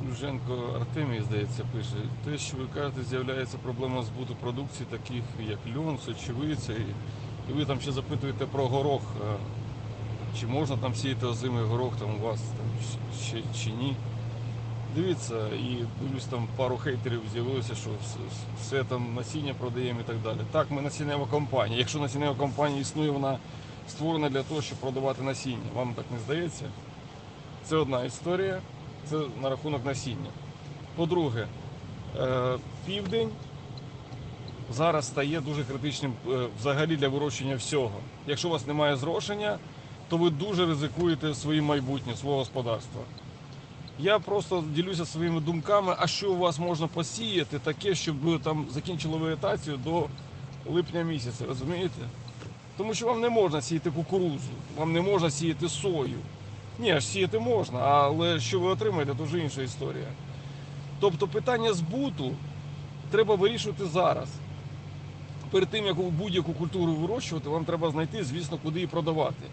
Шлюженко Артемій, здається, пише. Те, що ви кажете, з'являється проблема збуту продукції, таких як льон, сочевиця. І, ви там ще запитуєте про горох. Чи можна там сіяти озимий горох там у вас там, чи, чи- ні. Дивіться, і дивлюсь, там пару хейтерів з'явилося, що вс- все там насіння продаємо і так далі. Так, ми насіннева компанія. Якщо насіннева компанія існує, вона створена для того, щоб продавати насіння. Вам так не здається? Це одна історія, це на рахунок насіння. По-друге, е, південь зараз стає дуже критичним е, взагалі для вирощення всього. Якщо у вас немає зрошення, то ви дуже ризикуєте своїм майбутнім, свого господарства. Я просто ділюся своїми думками, а що у вас можна посіяти таке, щоб ви там закінчили вегетацію до липня місяця, розумієте? Тому що вам не можна сіяти кукурузу, вам не можна сіяти сою. Ні, сіяти можна, але що ви отримаєте, то вже інша історія. Тобто питання збуту треба вирішувати зараз. Перед тим, як будь-яку культуру вирощувати, вам треба знайти, звісно, куди її продавати.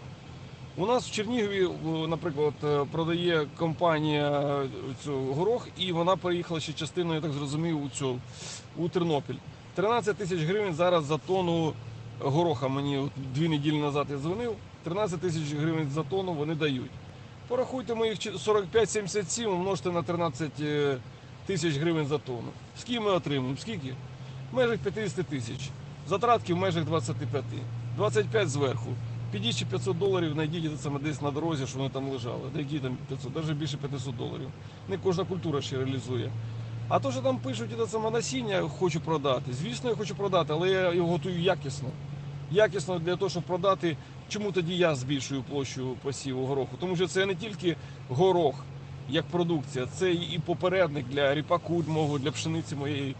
У нас в Чернігові, наприклад, е, продає компанія е, цю горох, і вона переїхала ще частиною, я так зрозумів, у цю у Тернопіль. 13 тисяч гривень зараз за тонну гороха. Мені дві неділі назад я дзвонив. 13 тисяч гривень за тонну вони дають. Порахуйте моїх 45-77, умножте на 13 е, тисяч гривень за тонну. Скільки ми отримуємо? Скільки? В межах 50 тисяч. Затратки в межах 25. 25 зверху. Підіть ще 500 доларів, знайдіть саме десь на дорозі, що вони там лежали. Які там 500, навіть більше 500 доларів. Не кожна культура ще реалізує. А то, що там пишуть, це саме насіння хочу продати. Звісно, я хочу продати, але я його готую якісно. Якісно для того, щоб продати. Чому тоді я збільшую площу посіву гороху? Тому що це не тільки горох як продукція, це і попередник для ріпаку мого, для пшениці моєї,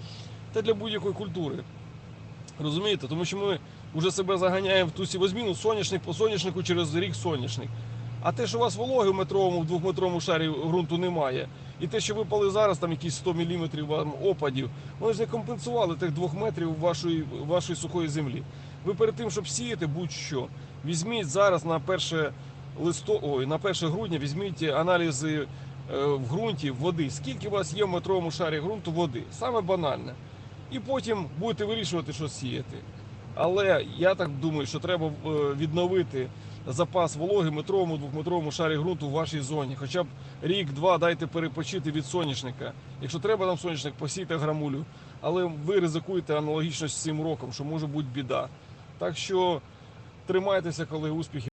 та для будь-якої культури. Розумієте? Тому що ми вже себе заганяємо в ту сівозміну соняшник по соняшнику через рік соняшник. А те, що у вас вологи в метровому, в двохметровому шарі ґрунту немає, і те, що випали зараз, там якісь 100 мм вам опадів, вони ж не компенсували тих двох метрів вашої, вашої сухої землі. Ви перед тим, щоб сіяти будь-що, візьміть зараз на 1 листо... Ой, на 1 грудня візьміть аналізи е, в ґрунті води. Скільки у вас є в метровому шарі ґрунту води? Саме банальне. І потім будете вирішувати, що сіяти. Але я так думаю, що треба е, відновити запас вологи метровому, двохметровому шарі ґрунту в вашій зоні. Хоча б рік-два дайте перепочити від соняшника. Якщо треба нам соняшник, посійте грамулю. Але ви ризикуєте аналогічно з цим роком, що може бути біда. Так що тримайтеся, коли успіхи.